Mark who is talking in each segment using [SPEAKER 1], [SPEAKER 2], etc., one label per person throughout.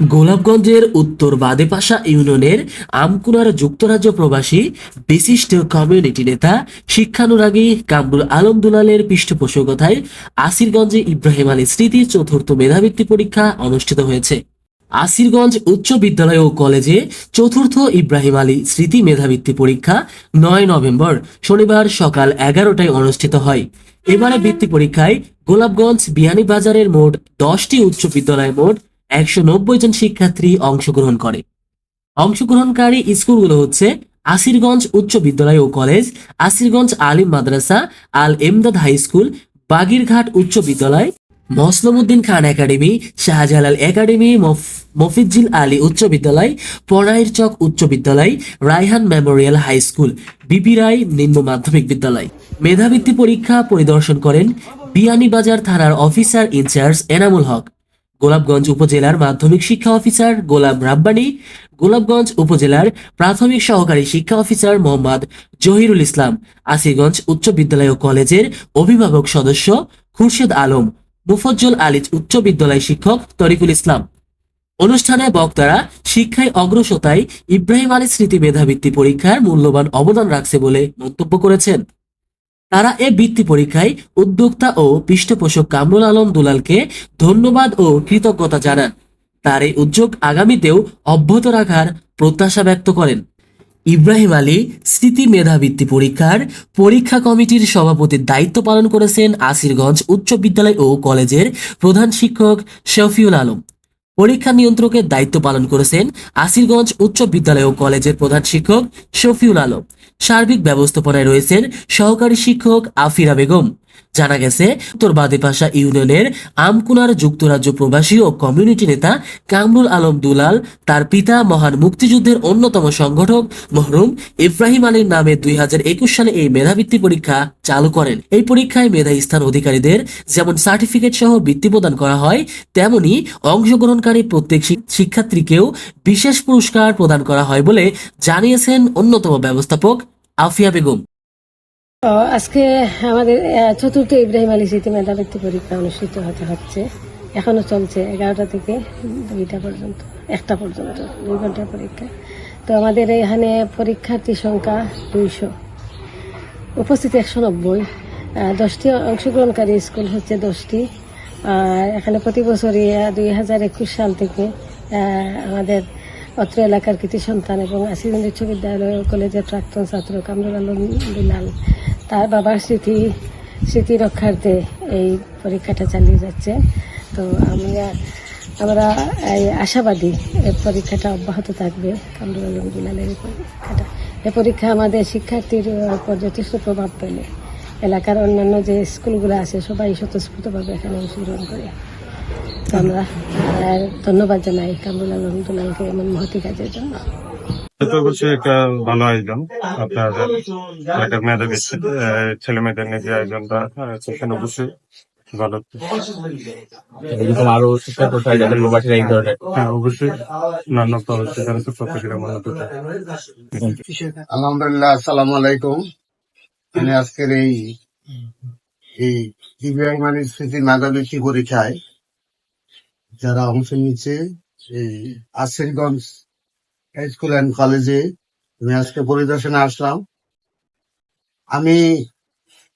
[SPEAKER 1] গোলাপগঞ্জের উত্তর বাদেপাশা ইউনিয়নের আমকুনার যুক্তরাজ্য প্রবাসী বিশিষ্ট কমিউনিটি নেতা শিক্ষানুরাগী কামরুল আলম দুলালের পৃষ্ঠপোষকতায় আসিরগঞ্জে ইব্রাহিম আলী স্মৃতি চতুর্থ মেধাবৃত্তি পরীক্ষা অনুষ্ঠিত হয়েছে। আসিরগঞ্জ উচ্চ বিদ্যালয় ও কলেজে চতুর্থ ইব্রাহিম আলী স্মৃতি মেধাবৃত্তি পরীক্ষা নয় নভেম্বর, শনিবার সকাল এগারোটায় অনুষ্ঠিত হয়। এবারে বৃত্তি পরীক্ষায় গোলাপগঞ্জ বিয়ানীবাজারের মোট দশটি উচ্চ বিদ্যালয়ে মোট একশো নব্বই জন শিক্ষার্থী অংশগ্রহণ করে। অংশগ্রহণকারী স্কুলগুলো হচ্ছে আসিরগঞ্জ উচ্চ বিদ্যালয় ও কলেজ, আসিরগঞ্জ আলিম মাদ্রাসা, আল এমদাদ হাই স্কুল, বাগিরঘাট উচ্চ বিদ্যালয় মসলমউদ্দিন খান একাডেমি, শাহজালাল একাডেমি, মফ- মফিজ্জিল আলী উচ্চ বিদ্যালয় পড়াইর চক উচ্চ বিদ্যালয়, Raihan memorial high school, BP Roy নিম্ন মাধ্যমিক বিদ্যালয়। মেধাবৃত্তি পরীক্ষা পরিদর্শন করেন বিয়ানীবাজার থানার officer in charge Enamul Haque. Golapganj উপজেলার মাধ্যমিক শিক্ষা অফিসার গোলাম রাব্বানি, গোলাপগঞ্জ উপজেলার প্রাথমিক সহকারী শিক্ষা অফিসার মোহাম্মদ জহিরুল ইসলাম আসিগঞ্জ উচ্চ বিদ্যালয় ও কলেজের অভিভাবক সদস্য খুরশেদ আলম, মুফজ্জল আলী উচ্চ বিদ্যালয় শিক্ষক তরিকুল ইসলাম। অনুষ্ঠানে বক্তারা শিক্ষায় অগ্রসতায় ইব্রাহিম আলী স্মৃতি মেধাবৃত্তি পরীক্ষার মূল্যবান অবদান রাখছে বলে মন্তব্য করেছেন। তারা এ বৃত্তি পরীক্ষায় উদ্যোক্তা ও পৃষ্ঠপোষক কামরুল আলম দুলালকে ধন্যবাদ ও কৃতজ্ঞতা জানান। তার এই উদ্যোগ আগামীতেও অব্যাহত রাখার প্রত্যাশা ব্যক্ত করেন। ইব্রাহিম আলী স্মৃতি মেধাবৃত্তি পরীক্ষার পরীক্ষা কমিটির সভাপতির দায়িত্ব পালন করেছেন আসিরগঞ্জ উচ্চ বিদ্যালয় ও কলেজের প্রধান শিক্ষক শফিউল আলম। পরীক্ষা নিয়ন্ত্রকের দায়িত্ব পালন করেছেন আসিরগঞ্জ উচ্চ বিদ্যালয় ও কলেজের প্রধান শিক্ষক শফিউল আলম। সার্বিক ব্যবস্থাপনায় রয়েছেন সহকারী শিক্ষক আফিরা বেগম। জানা গেছে, উত্তর বাদেপাশা ইউনিয়নের আমকুনার যুক্তরাজ্য প্রবাসী ও কমিউনিটি নেতা কামরুল আলম দুলাল, তার পিতা মহান মুক্তিযুদ্ধের অন্যতম সংগঠক মহরুম ইব্রাহিম আলীর নামে দুই হাজার একুশ সালে এই মেধাবৃত্তি পরীক্ষা চালু করেন। এই পরীক্ষায় মেধা স্থান অধিকারীদের যেমন সার্টিফিকেট সহ বৃত্তি প্রদান করা হয়, তেমনি অংশগ্রহণকারী প্রত্যেক শিক্ষার্থীকেও বিশেষ পুরস্কার প্রদান করা হয় বলে জানিয়েছেন অন্যতম ব্যবস্থাপক আফিয়া বেগম।
[SPEAKER 2] আজকে আমাদের চতুর্থ ইব্রাহিম আলী স্মৃতি মেধাবৃত্তি পরীক্ষা অনুষ্ঠিত হতে হচ্ছে। এখনও চলছে এগারোটা থেকে দুইটা পর্যন্ত, একটা পর্যন্ত, দুই ঘণ্টার পরীক্ষা। তো আমাদের এখানে পরীক্ষার্থী সংখ্যা দুইশো। উপস্থিত একশো নব্বই। দশটি অংশগ্রহণকারী স্কুল হচ্ছে দশটি। আর এখানে প্রতি বছরই দুই হাজার একুশ সাল থেকে আমাদের অত্র এলাকার কৃতি সন্তান এবং আসিগঞ্জ উচ্চ বিদ্যালয় কলেজের প্রাক্তন ছাত্র কামরুল আলম বিলাল তার বাবার স্মৃতি স্মৃতি রক্ষার্থে এই পরীক্ষাটা চালিয়ে যাচ্ছে। তো আমরা আমরা এই আশাবাদী এই পরীক্ষাটা অব্যাহত থাকবে। কামরুল আলম এই পরীক্ষাটা। এই পরীক্ষা আমাদের শিক্ষার্থীর উপর যথেষ্ট প্রভাব ফেলে। এলাকার অন্যান্য যে স্কুলগুলো আছে, সবাই স্বতঃস্ফূর্তভাবে এখানে অংশগ্রহণ করে। আমরা ধন্যবাদ জানাই কামরুল আলম দুলালকে এমন মহতি কাজের জন্য।
[SPEAKER 3] এটা অবশ্যই একটা ভালো আয়োজন। আপনার একটা মেধাবী ছেলে মেয়েদের নিয়ে যে আয়োজনটা সেখানে অবশ্যই ভালো
[SPEAKER 4] এরকম আরও শিক্ষা কোথায় যাদের প্রবাসীরা এই ধরনের।
[SPEAKER 3] হ্যাঁ অবশ্যই। নানা সেখানে তো প্রত্যেকের
[SPEAKER 5] আলহামদুলিল্লাহ আসসালামু আলাইকুম। আমি আজকের এই এই ইব্রাহিম আলী স্মৃতি মেধাবৃত্তি পরীক্ষায় যারা অংশ নিচ্ছে এই আসিরগঞ্জ স্কুল অ্যান্ড কলেজে আমি আজকে পরিদর্শনে আসলাম। আমি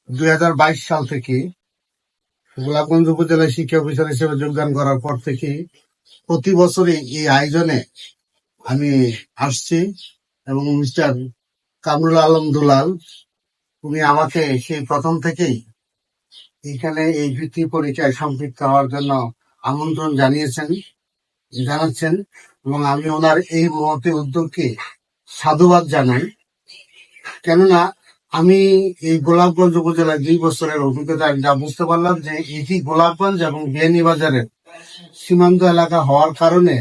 [SPEAKER 5] দুই হাজার বাইশ সাল থেকে গোলাপগঞ্জ উপজেলা শিক্ষা অফিসার হিসেবে যোগদান করার পর থেকে প্রতি বছরই এই আয়োজনে আমি আসছি এবং মিস্টার কামরুল আলম দুলাল, উনি আমাকে সেই প্রথম থেকেই এখানে এই বৃত্তি পরীক্ষায় সম্পৃক্ত হওয়ার জন্য আমন্ত্রণ জানিয়েছেন। জানাচ্ছেন এবং আমি ওনার এই মহতি উদ্যোগকে সাধুবাদ জানাই। কেননা আমি এই গোলাপগঞ্জ উপজেলার দুই বছরের অভিজ্ঞতা যা বুঝতে পারলাম যে এটি গোলাপগঞ্জ এবং বিয়ানীবাজারের সীমান্ত এলাকা হওয়ার কারণে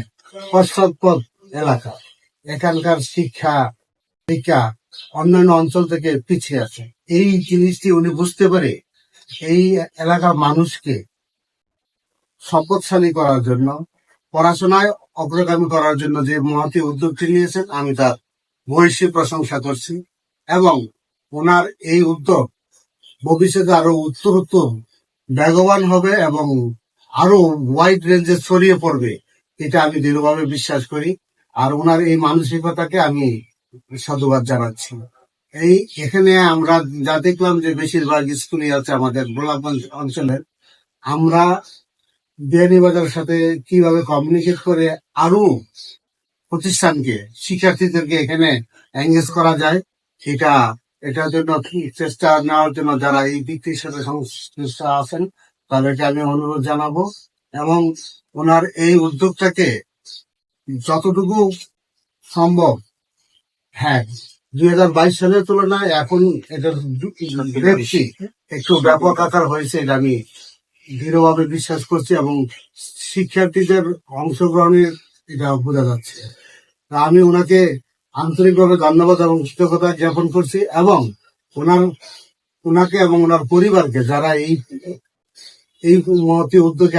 [SPEAKER 5] পশ্চাৎপদ এলাকা। এখানকার শিক্ষা শিক্ষা অন্যান্য অঞ্চল থেকে পিছিয়ে আছে। এই জিনিসটি উনি বুঝতে পারে এই এলাকার মানুষকে সম্পদশালী করার জন্য পড়াশোনায় অগ্রগামী করার জন্য যে মহতি উদ্যোগটি নিয়েছেন, আমি তার ভূয়সী প্রশংসা করছি এবং ওনার এই উদ্যোগ ভবিষ্যতে আরও উত্তরোত্তর বেগবান হবে এবং আরও ওয়াইড রেঞ্জে ছড়িয়ে পড়বে, এটা আমি দৃঢ়ভাবে বিশ্বাস করি। আর ওনার এই মানসিকতাকে আমি সাধুবাদ জানাচ্ছি। এই এখানে আমরা যা দেখলাম যে বেশিরভাগ স্কুলই আছে আমাদের গোলাপগঞ্জ অঞ্চলের। আমরা বিয়ানীবাজারের সাথে কীভাবে কমিউনিকেট করে আরও প্রতিষ্ঠানকে শিক্ষার্থীদেরকে এখানে এঙ্গেজ করা যায় এটা এটার জন্য কি চেষ্টা নেওয়ার জন্য যারা এই দিকটির সাথে সংশ্লিষ্ট আছেন তাদেরকে আমি অনুরোধ জানাব এবং ওনার এই উদ্যোগটাকে যতটুকু সম্ভব হ্যাঁ দুই হাজার বাইশ সালের তুলনায় এখন এটার একটু ব্যাপক আকার হয়েছে এটা আমি দৃঢ়ভাবে বিশ্বাস করছি এবং শিক্ষার্থীদের অংশগ্রহণের এটা বোঝা যাচ্ছে। আমি ওনাকে আন্তরিকভাবে ধন্যবাদ এবং কৃতজ্ঞতা জ্ঞাপন করছি এবং ওনার, ওনাকে এবং ওনার পরিবারকে যারা এই এই মহতি উদ্যোগে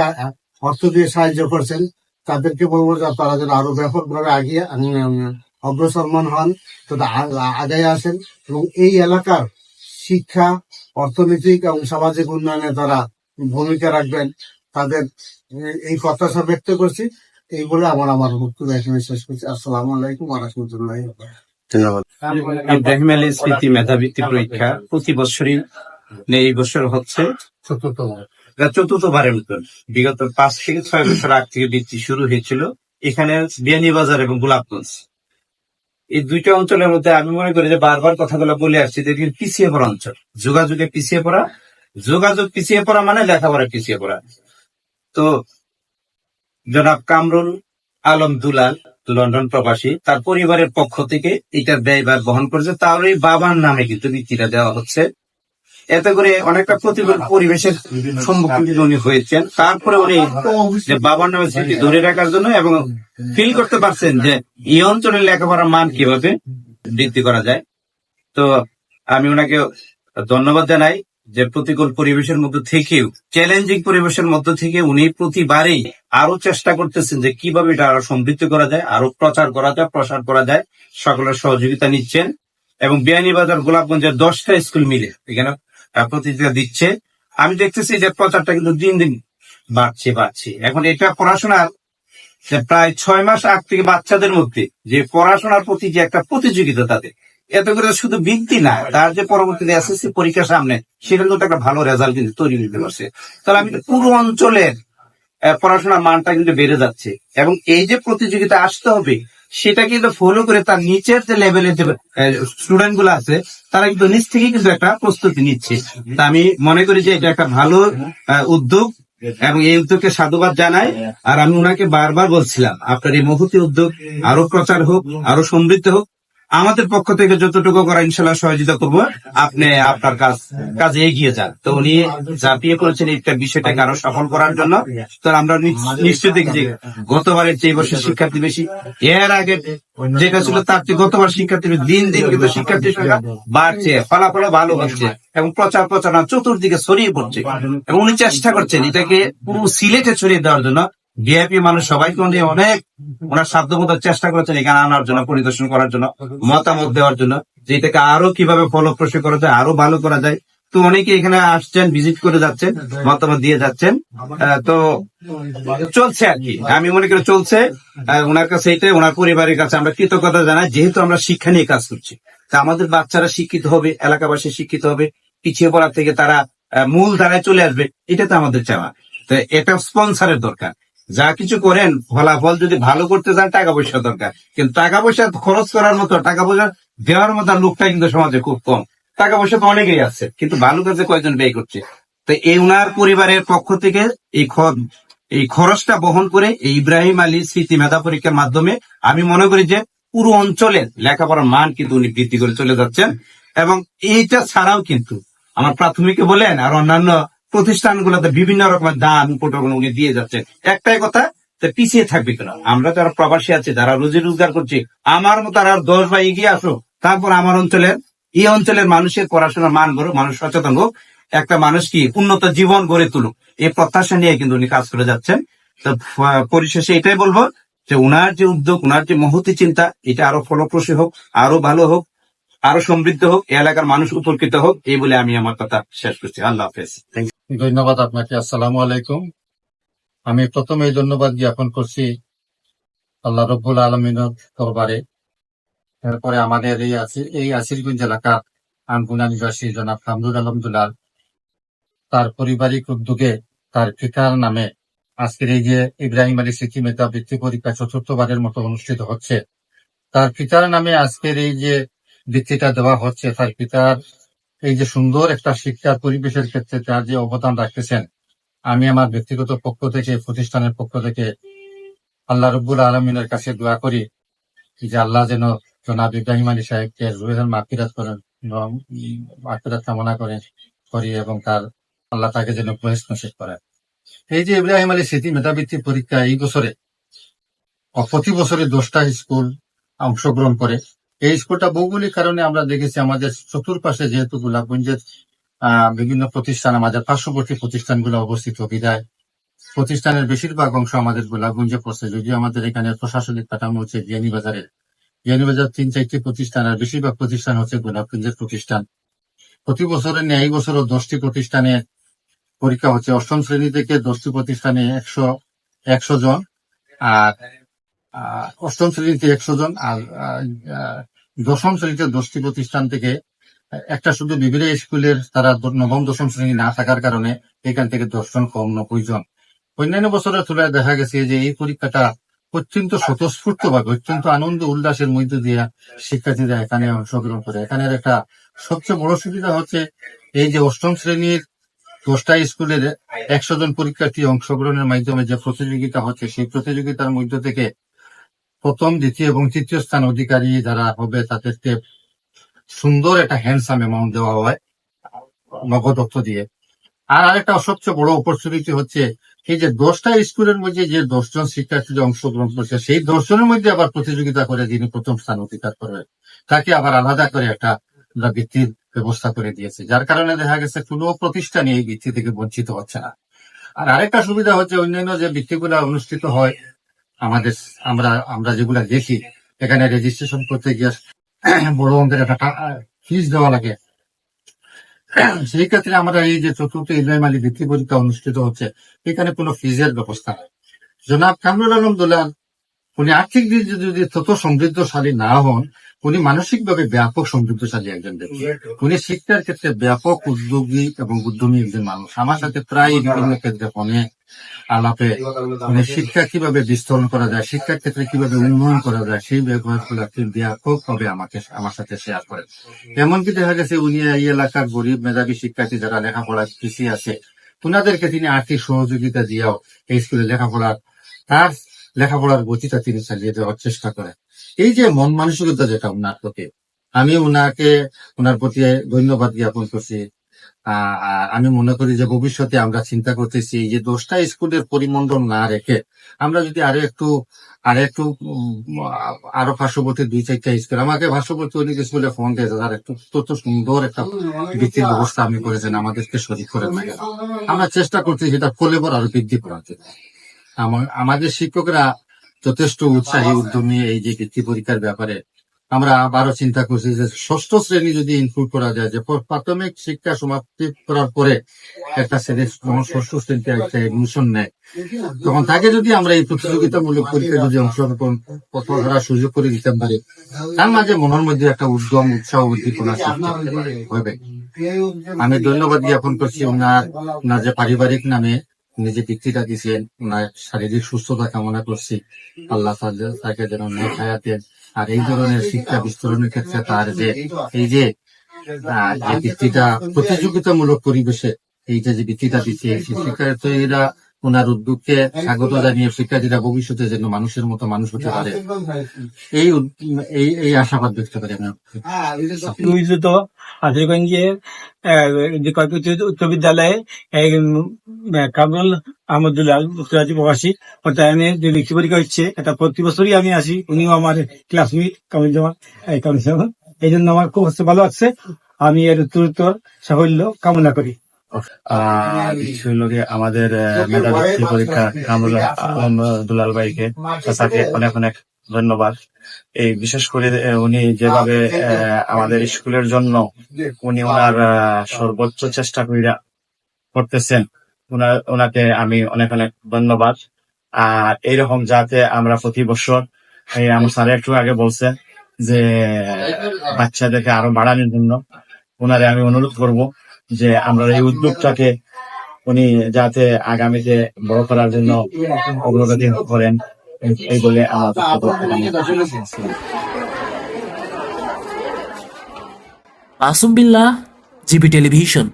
[SPEAKER 5] অর্থ দিয়ে সাহায্য করছেন, তাদেরকে বলব যে তারা যেন আরও ব্যাপকভাবে আগিয়ে অগ্রসরমান হন, তথা আগায় আসেন এবং এই এলাকার শিক্ষা, অর্থনৈতিক এবং সামাজিক উন্নয়নে তারা ভূমিকা রাখবেন। তাদের এই কথা সব ব্যক্ত করছি। এই বলে আমার আমার বক্তব্য এখানে শেষ করছি। আসসালামু আলাইকুম আরহামতুল্লাহ ধন্যবাদ।
[SPEAKER 4] ইব্রাহিম আলী স্মৃতি মেধাবৃত্তি পরীক্ষা প্রতি বছরই এই বছর হচ্ছে
[SPEAKER 5] চতুর্থ
[SPEAKER 4] চতুর্থবারের মতন। বিগত পাঁচ থেকে ছয় বছর আগ থেকে বৃত্তি শুরু হয়েছিল। এখানে বিয়ানীবাজার এবং গোলাপগঞ্জ। এই দুইটা অঞ্চলের মধ্যে আমি মনে করি যে বারবার কথাগুলো বলে আসছি যে পিছিয়ে পড়া অঞ্চল। যোগাযোগে পিছিয়ে পড়া যোগাযোগ পিছিয়ে পড়া মানে লেখাপড়া পিছিয়ে পড়া। তো জনাব কামরুল আলম দুলাল, লন্ডন প্রবাসী, তার পরিবারের পক্ষ থেকে এটার ব্যয়ভার বহন করেছে। তার ওই বাবার নামে কিন্তু বৃত্তিটা দেওয়া হচ্ছে। এতে করে অনেকটা প্রতিকূল পরিবেশের সম্মুখীন উনি হয়েছেন, তারপরে উনি বাবার নামে স্মৃতি ধরে রাখার জন্য এবং ফিল করতে পারছেন যে এই অঞ্চলের লেখাপড়ার মান কীভাবে বৃদ্ধি করা যায়। তো আমি ওনাকে ধন্যবাদ জানাই। যে প্রতিকূল পরিবেশের মধ্যে থেকেও চ্যালেঞ্জিং পরিবেশের মধ্যে থেকে উনি প্রতিবারেই আরও চেষ্টা করতেছেন যে কীভাবে এটা আরও সমৃদ্ধ করা যায়, আরও প্রচার করা যায়, প্রসার করা যায়। সকলের সহযোগিতা নিচ্ছেন এবং বিয়ানীবাজার গোলাপগঞ্জের দশটা স্কুল মিলে এখানে প্রতিযোগিতা দিচ্ছে। আমি দেখতেছি যে প্রচারটা কিন্তু দিন দিন বাড়ছে বাড়ছে। এখন এটা পড়াশোনার প্রায় ছয় মাস আগ থেকে বাচ্চাদের মধ্যে যে পড়াশোনার প্রতি যে একটা প্রতিযোগিতা তাদের এত করে শুধু বৃদ্ধি না, তার যে পরবর্তীতে এসএসসি পরীক্ষার সামনে সেটা কিন্তু একটা ভালো রেজাল্ট কিন্তু তৈরি হতে পারছে। তাহলে আমি পুরো অঞ্চলের পড়াশোনার মানটা কিন্তু বেড়ে যাচ্ছে। এবং এই যে প্রতিযোগিতা আসতে হবে, সেটা কিন্তু ফলো করে তার নিচের যে লেভেলের যে স্টুডেন্টগুলো আছে, তারা কিন্তু নিচ থেকে কিন্তু একটা প্রস্তুতি নিচ্ছে। তা আমি মনে করি যে এটা একটা ভালো উদ্যোগ এবং এই উদ্যোগকে সাধুবাদ জানাই। আর আমি ওনাকে বারবার বলছিলাম, আপনার এই মহতি উদ্যোগ আরও প্রচার হোক, আরও সমৃদ্ধ হোক। আমাদের পক্ষ থেকে যতটুকু করা ইনশাল্লাহ সহযোগিতা করব, আপনি আপনার কাজ, কাজে এগিয়ে যান। তো উনি ঝাঁপিয়ে পড়েছেন এই বিষয়টাকে আরও সফল করার জন্য, তো আমরা নিশ্চয় দেখি যে গতবারের চেয়ে বছর শিক্ষার্থী বেশি, এর আগে যেটা ছিল তার চেয়ে গতবার শিক্ষার্থী দিন দিন কিন্তু শিক্ষার্থী সংখ্যা বাড়ছে ফলাফল ভালো হচ্ছে, এবং প্রচার প্রচারণা চতুর্দিকে ছড়িয়ে পড়ছে। এবং উনি চেষ্টা করছেন এটাকে পুরো সিলেটে ছড়িয়ে দেওয়ার জন্য ভিআইপি মানুষ সবাইকে উনি অনেক ওনার সাধ্যমতো চেষ্টা করেছেন এখানে আনার জন্য, পরিদর্শন করার জন্য, মতামত দেওয়ার জন্য, যে এটাকে আরও কীভাবে ফলপ্রসূ করা যায়, আরও ভালো করা যায়। তো অনেকে এখানে আসছেন ভিজিট করে যাচ্ছেন, মতামত দিয়ে যাচ্ছেন। তো চলছে আর কি। আমি মনে করি চলছে। ওনার কাছে এটাই ওনার পরিবারের কাছে আমরা কৃতজ্ঞতা জানাই, যেহেতু আমরা শিক্ষা নিয়ে কাজ করছি। তা আমাদের বাচ্চারা শিক্ষিত হবে, এলাকাবাসী শিক্ষিত হবে, পিছিয়ে পড়ার থেকে তারা মূল ধারায় চলে আসবে এটা তো আমাদের চাওয়া। তো এটা স্পন্সারের দরকার। যা কিছু করেন, ফলাফল যদি ভালো করতে চান টাকা পয়সা দরকার। কিন্তু টাকা পয়সা খরচ করার মতো, টাকা পয়সা দেওয়ার মতো লোকটা কিন্তু সমাজে খুব কম। টাকা পয়সা তো অনেকেই আছে, কিন্তু ভালো কাজে কয়জন ব্যয় করছে? তো এই উনার পরিবারের পক্ষ থেকে এই এই খরচটা বহন করে এই ইব্রাহিম আলী স্মৃতি মেধা পরীক্ষার মাধ্যমে আমি মনে করি যে পুরো অঞ্চলের লেখাপড়ার মান কিন্তু উনি বৃদ্ধি করে চলে যাচ্ছেন। এবং এইটা ছাড়াও কিন্তু আমার প্রাথমিকে বলেন আর অন্যান্য প্রতিষ্ঠানগুলোতে বিভিন্ন রকমের দান উপটকন উনি দিয়ে যাচ্ছেন। একটাই কথা পিছিয়ে থাকবে কেন। আমরা যারা প্রবাসী আছি, যারা রুজি রোজগার করছি, আমার মতো আর দশ বা এগিয়ে আসো তারপর আমার অঞ্চলের, এই অঞ্চলের মানুষের পড়াশোনার মান গড়ো মানুষ সচেতন হোক, একটা মানুষ কি উন্নত জীবন গড়ে তুলুক। এই প্রত্যাশা নিয়ে কিন্তু উনি কাজ করে যাচ্ছেন। তো পরিশেষে এটাই বলব, যে উনার যে উদ্যোগ, উনার যে মহতি চিন্তা, এটা আরও ফলপ্রসূ হোক, আরও ভালো হোক, আরও সমৃদ্ধ হোক এলাকার মানুষ উপকৃত হোক, এই বলে আমি আমার কথা শেষ করছি। আল্লাহ হাফেজ।
[SPEAKER 6] ধন্যবাদ আপনাকে, আসসালামু আলাইকুম। আমি প্রথমে ধন্যবাদ জ্ঞাপন করছি আল্লাহ রব্বুল আলমিনের দরবারে। এরপরে আমাদের এই এই আসিরগঞ্জ এলাকার আনগুনা নিবাসী জনাব হামদুল আলমদুল্লাহ তার পারিবারিক উদ্যোগে তার পিতার নামে আজকের এই যে ইব্রাহিম আলী স্মৃতি মেধা বৃত্তি পরীক্ষা চতুর্থবারের মতো অনুষ্ঠিত হচ্ছে। তার পিতার নামে আজকের এই যে বৃত্তিটা দেওয়া হচ্ছে, তার পিতার এই যে সুন্দর একটা শিক্ষার পরিবেশের ক্ষেত্রে তার যে অবদান রাখতেছেন, আমি আমার ব্যক্তিগত পক্ষ থেকে, প্রতিষ্ঠানের পক্ষ থেকে আল্লাহ রব্বুল আলমিনের কাছে দোয়া করি যে আল্লাহ যেন জনাব ইব্রাহিম আলী সাহেবকে রুহের মাফিরাত করেন এবং মাকিরাত কামনা করেন, করি এবং তার আল্লাহ তাকে যেন প্রয়াস নসিব করেন। এই যে ইব্রাহিম আলী স্মৃতি মেধাবৃত্তি পরীক্ষা এই বছরে প্রতি বছরে দশটা স্কুল অংশগ্রহণ করে। এই স্কুলটা ভৌগোলিক কারণে আমরা দেখেছি আমাদের চতুর্পাশে যেহেতু গোলাপগঞ্জের বিভিন্ন প্রতিষ্ঠান, আমাদের পার্শ্ববর্তী প্রতিষ্ঠানগুলো অবস্থিত, বিদায়। প্রতিষ্ঠানের বেশিরভাগ অংশ আমাদের গোলাপগঞ্জে পড়ছে। যদিও আমাদের এখানে প্রশাসনিক কাঠামো হচ্ছে বিয়ানীবাজারে বিয়ানীবাজার তিন চারটি প্রতিষ্ঠান আর বেশিরভাগ প্রতিষ্ঠান হচ্ছে গোলাপগঞ্জের প্রতিষ্ঠান। প্রতি বছরের ন্যায় এই বছরও দশটি প্রতিষ্ঠানে পরীক্ষা হচ্ছে। অষ্টম শ্রেণি থেকে দশটি প্রতিষ্ঠানে একশো একশো জন। আর অষ্টম শ্রেণীতে একশো জন আর দশম শ্রেণীতে দশটি প্রতিষ্ঠান থেকে একটা শুধু বিভিন্ন স্কুলের তারা নবম, দশম শ্রেণি না থাকার কারণে এখান থেকে দশজন কম নব্বই জন অন্যান্য বছরের তুলনায় দেখা গেছে যে এই পরীক্ষাটা অত্যন্ত স্বতঃস্ফূর্ত ভাবে অত্যন্ত আনন্দ, উল্লাসের মধ্য দিয়ে শিক্ষার্থীরা এখানে অংশগ্রহণ করে। এখানের একটা সবচেয়ে বড় সুবিধা হচ্ছে এই যে অষ্টম শ্রেণির দশটা স্কুলের একশো জন পরীক্ষার্থী অংশগ্রহণের মাধ্যমে যে প্রতিযোগিতা হচ্ছে, সেই প্রতিযোগিতার মধ্য থেকে প্রথম, দ্বিতীয় এবং তৃতীয় স্থান অধিকারী যারা হবে তাদেরকে সুন্দর একটা হ্যান্ডসাম অ্যামাউন্ট দেওয়া হয় নগদ অর্থ দিয়ে। আর আরেকটা সবচেয়ে বড় অপরচুনিটি হচ্ছে, এই যে দশটা স্কুলের মধ্যে যে দশজন শিক্ষার্থী অংশগ্রহণ করছে, সেই দশজনের মধ্যে আবার প্রতিযোগিতা করে যিনি প্রথম স্থান অধিকার করবে, তাকে আবার আলাদা করে একটা বৃত্তির ব্যবস্থা করে দিয়েছে। যার কারণে দেখা গেছে, কোনো প্রতিষ্ঠানই এই বৃত্তি থেকে বঞ্চিত হচ্ছে না। আর আরেকটা সুবিধা হচ্ছে, অন্যান্য যে বৃত্তিগুলা অনুষ্ঠিত হয় আমাদের আমরা আমরা যেগুলা দেখি, এখানে রেজিস্ট্রেশন করতে গিয়ে বড় অঙ্কের একটা ফিস দেওয়া লাগে। সেই ক্ষেত্রে আমরা এই যে চতুর্থ আলী বৃত্তি পরীক্ষা অনুষ্ঠিত হচ্ছে, এখানে কোনো ফিজের ব্যবস্থা নেই। জনাব কামরুল আলম দোলাল, উনি আর্থিক দিক যদি তত সমৃদ্ধশালী না হন, উনি মানসিকভাবে ব্যাপক সমৃদ্ধশালী একজন ব্যক্তি। উনি শিক্ষার ক্ষেত্রে ব্যাপক উদ্যোগী এবং উদ্যমী একজন মানুষ। আমার সাথে প্রায় বিভিন্ন ক্ষেত্রে ফোনে আলাপে উনি শিক্ষা কীভাবে বিস্তরণ করা যায়, শিক্ষার ক্ষেত্রে কীভাবে উন্নয়ন করা যায়, সেই ব্যাপারগুলো ব্যাপক ভাবে আমাকে, আমার সাথে শেয়ার করেন। এমনকি দেখা গেছে উনি এই এলাকার গরিব মেধাবী শিক্ষার্থী যারা লেখাপড়া পিছিয়ে আছে, উনাদেরকে তিনি আর্থিক সহযোগিতা দিয়েও এই স্কুলে লেখাপড়ার, তার লেখাপড়ার গতিটা তিনি চালিয়ে দেওয়ার চেষ্টা করেন। এই যে মন মানসিকতা যেটা উনার প্রতি, আমি উনাকে, উনার প্রতি ধন্যবাদ জ্ঞাপন করছি। আমি মনে করি যে ভবিষ্যতে আমরা চিন্তা করতেছি যে দশটা স্কুলের পরিমণ্ডল না রেখে আমরা যদি আরও একটু আর একটু আরও পার্শ্ববর্তী দুই চারটা স্কুল আমাকে পার্শ্ববর্তী অনেক স্কুলে ফোন দিয়েছে তার একটু তত সুন্দর একটা বৃত্তির ব্যবস্থা আপনি করেছেন। আমাদেরকে শরীর করে থাকে আমরা চেষ্টা করছি সেটা ফলেবর আরও বৃদ্ধি করার জন্য। আমা- আমাদের শিক্ষকরা যথেষ্ট উৎসাহী উদ্যমী এই যে বৃত্তি পরীক্ষার ব্যাপারে আমরা আবারও চিন্তা করছি যে ষষ্ঠ শ্রেণি যদি ইনক্লুড করা যায়, যে প্রাথমিক শিক্ষা সমাপ্তি করার পরে একটা ছেলে যখন ষষ্ঠ শ্রেণীতে একটা এডমিশন নেয়। তখন তাকে যদি আমরা এই প্রতিযোগিতামূলক পরীক্ষায় যদি অংশগ্রহণ কথা ধরার সুযোগ করে দিতে পারি, তার মাঝে মনের মধ্যে একটা উদ্যম, উৎসাহ উদ্দীপনা হবে। আমি ধন্যবাদ জ্ঞাপন করছি ওনার ওনার যে পারিবারিক নামে নিজে বৃত্তিটা দিয়েছেন, ওনার শারীরিক সুস্থতা কামনা করছি। আল্লাহ তাকে যেন নেক হায়াত দেন। আর এই ধরনের শিক্ষা বিস্তরণের ক্ষেত্রে তার যে এই যে যে বৃত্তিটা প্রতিযোগিতামূলক পরিবেশে এইটা যে বৃত্তিটা দিচ্ছে শিক্ষার্থীরা ওনার উদ্যোগকে স্বাগত জানিয়ে শিক্ষার্থীরা ভবিষ্যতে যেন মানুষের মতো মানুষ হতে পারে। এই এই এই আশাবাদ ব্যক্ত করি আমি
[SPEAKER 7] নিয়োজিত হাজিরগঞ্জের উচ্চ বিদ্যালয়ে কামরুল আহমদুল্লাহ মুস্তাজি প্রবাসী অর্থায়নে যে লিখিত পরীক্ষা হচ্ছে, এটা প্রতি বছরই আমি আসি। উনিও আমার ক্লাসমেট কামরুল জামান কামরুল এই জন্য আমার খুব ভালো লাগছে। আমি এর উত্তরোত্তর সাফল্য কামনা করি।
[SPEAKER 8] আহ, বিষয় আমাদের মেধাবৃত্তি পরীক্ষা কামরুল দুলাল ভাইকে চাচাকে অনেক অনেক ধন্যবাদ। এই বিশেষ করে উনি যেভাবে আমাদের স্কুলের জন্য উনি ওনার সর্বোচ্চ চেষ্টা কইরা করতেছেন। ওনাকে আমি অনেক অনেক ধন্যবাদ। আর এইরকম যাতে আমরা প্রতি বছর এই আমার স্যার একটু আগে বলছে যে বাচ্চাদেরকে আরও বাড়ানোর জন্য ওনারে আমি অনুরোধ করব। যে আমরা এই উদ্যোগটাকে উনি যাতে আগামীতে বড় করার জন্য অগ্রগতি করেন, এই বলে।
[SPEAKER 1] Masum Billah GB television